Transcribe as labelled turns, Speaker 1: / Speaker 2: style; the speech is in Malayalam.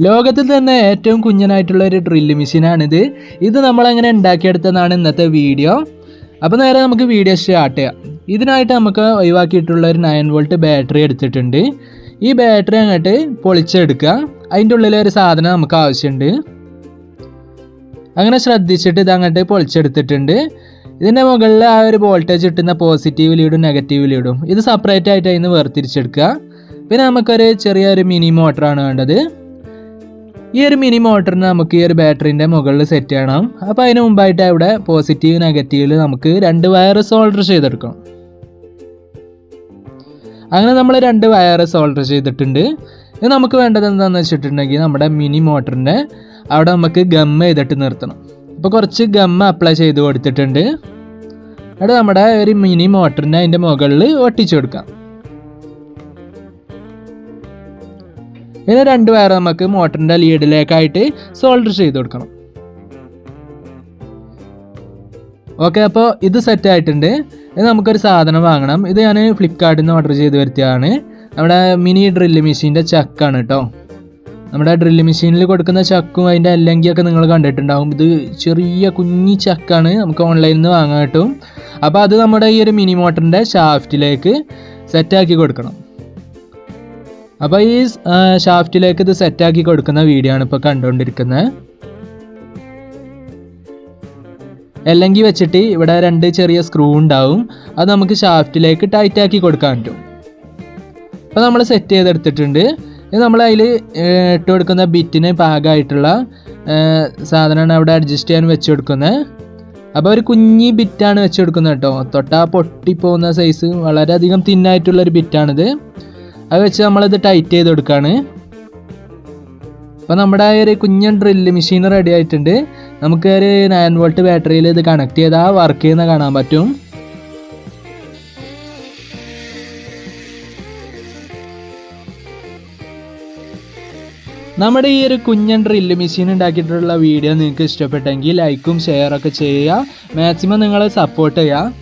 Speaker 1: ലോകത്തിൽ തന്നെ ഏറ്റവും കുഞ്ഞനായിട്ടുള്ള ഒരു ഡ്രില്ല് മെഷീനാണിത് ഇത് നമ്മളെങ്ങനെ ഉണ്ടാക്കിയെടുത്തതാണ് ഇന്നത്തെ വീഡിയോ അപ്പോൾ നേരെ നമുക്ക് വീഡിയോ സ്റ്റാർട്ട് ചെയ്യാം. ഇതിനായിട്ട് നമുക്ക് ഒഴിവാക്കിയിട്ടുള്ള ഒരു നയൻ വോൾട്ട് ബാറ്ററി എടുത്തിട്ടുണ്ട്. ഈ ബാറ്ററി അങ്ങോട്ട് പൊളിച്ചെടുക്കുക. അതിന്റെ ഉള്ളിൽ ഒരു സാധനം നമുക്ക് ആവശ്യമുണ്ട്. അങ്ങനെ ശ്രദ്ധിച്ചിട്ട് ഇത് അങ്ങോട്ട് പൊളിച്ചെടുത്തിട്ടുണ്ട്. ഇതിന്റെ മുകളിൽ ആ ഒരു വോൾട്ടേജ് കിട്ടുന്ന പോസിറ്റീവ് ലീഡും നെഗറ്റീവ് ലീഡും ഇത് സെപ്പറേറ്റ് ആയിട്ട് അതിന് വേർതിരിച്ചെടുക്കുക. പിന്നെ നമുക്കൊരു ചെറിയൊരു മിനി മോട്ടറാണ് വേണ്ടത്. ഈ ഒരു മിനി മോട്ടറിന് നമുക്ക് ഈ ഒരു ബാറ്ററിന്റെ മുകളിൽ സെറ്റ് ചെയ്യണം. അപ്പോൾ അതിന് മുമ്പായിട്ട് അവിടെ പോസിറ്റീവ് നെഗറ്റീവിൽ നമുക്ക് രണ്ട് വയർ സോൾഡർ ചെയ്തെടുക്കണം. അങ്ങനെ നമ്മൾ രണ്ട് വയർ സോൾഡർ ചെയ്തിട്ടുണ്ട്. ഇത് നമുക്ക് വേണ്ടത് എന്താണെന്ന് വെച്ചിട്ടുണ്ടെങ്കിൽ നമ്മുടെ മിനി മോട്ടറിന്റെ അവിടെ നമുക്ക് ഗം ചെയ്തിട്ട് നിർത്തണം. അപ്പോൾ കുറച്ച് ഗം അപ്ലൈ ചെയ്ത് കൊടുത്തിട്ടുണ്ട്. അവിടെ നമ്മുടെ ഒരു മിനി മോട്ടറിനെ അതിന്റെ മുകളിൽ ഒട്ടിച്ചു കൊടുക്കാം. പിന്നെ രണ്ട് വയർ നമുക്ക് മോട്ടറിന്റെ ലീഡിലേക്കായിട്ട് സോൾഡർ ചെയ്ത് കൊടുക്കണം. ഓക്കെ അപ്പോൾ ഇത് സെറ്റ് ആയിട്ടുണ്ട്. ഇത് നമുക്കൊരു സാധനം വാങ്ങണം. ഇത് ഞാൻ ഫ്ലിപ്കാർട്ടിൽ നിന്ന് ഓർഡർ ചെയ്ത് വരുത്തിയതാണ്. നമ്മുടെ മിനി ഡ്രില്ല് മെഷീന്റെ ചക്കാണ് കേട്ടോ നമ്മുടെ ഡ്രില്ല് മെഷീനിൽ കൊടുക്കുന്ന ചക്കും അതിന്റെ അല്ലെങ്കിയൊക്കെ നിങ്ങൾ കണ്ടിട്ടുണ്ടാവും. ഇത് ചെറിയ കുഞ്ഞി ചക്കാണ് നമുക്ക് ഓൺലൈനിൽ നിന്ന് വാങ്ങാൻ കിട്ടും. അപ്പോൾ അത് നമ്മുടെ ഈ ഒരു മിനി മോട്ടറിന്റെ ഷാഫ്റ്റിലേക്ക് സെറ്റാക്കി കൊടുക്കണം. അപ്പോൾ ഈ ഷാഫ്റ്റിലേക്ക് ഇത് സെറ്റ് ആക്കി കൊടുക്കുന്ന വീഡിയോ ആണ് ഇപ്പോൾ കണ്ടുകൊണ്ടിരിക്കുന്നത്. അല്ലെങ്കിൽ വെച്ചിട്ട് ഇവിടെ രണ്ട് ചെറിയ സ്ക്രൂ ഉണ്ടാവും. അത് നമുക്ക് ഷാഫ്റ്റിലേക്ക് ടൈറ്റ് ആക്കി കൊടുക്കാൻ പറ്റും. അപ്പോൾ നമ്മൾ സെറ്റ് ചെയ്തെടുത്തിട്ടുണ്ട്. നമ്മൾ അതിൽ ഇട്ട് കൊടുക്കുന്ന ബിറ്റിന് പാകമായിട്ടുള്ള സാധനമാണ് അവിടെ അഡ്ജസ്റ്റ് ചെയ്യാൻ വെച്ച് കൊടുക്കുന്നത്. അപ്പോൾ ഒരു കുഞ്ഞി ബിറ്റാണ് വെച്ച് കൊടുക്കുന്നത് കേട്ടോ. തൊട്ടാ പൊട്ടിപ്പോകുന്ന സൈസ് വളരെയധികം തിന്നായിട്ടുള്ളൊരു ബിറ്റാണിത് അത് വെച്ച് നമ്മളിത് ടൈറ്റ് ചെയ്ത് കൊടുക്കുകയാണ് അപ്പോൾ നമ്മുടെ ഒരു കുഞ്ഞൻ ഡ്രില്ല് മെഷീൻ റെഡി ആയിട്ടുണ്ട്. നമുക്ക് ഒരു നയൻ വോൾട്ട് ബാറ്ററിയിൽ ഇത് കണക്ട് ചെയ്താൽ വർക്ക് ചെയ്യുന്ന കാണാൻ പറ്റും. നമ്മുടെ ഈ ഒരു കുഞ്ഞൻ ഡ്രില്ല് മെഷീൻ ഉണ്ടാക്കിയിട്ടുള്ള വീഡിയോ നിങ്ങൾക്ക് ഇഷ്ടപ്പെട്ടെങ്കിൽ ലൈക്കും ഷെയറൊക്കെ ചെയ്യുക. മാക്സിമം നിങ്ങളെ സപ്പോർട്ട് ചെയ്യുക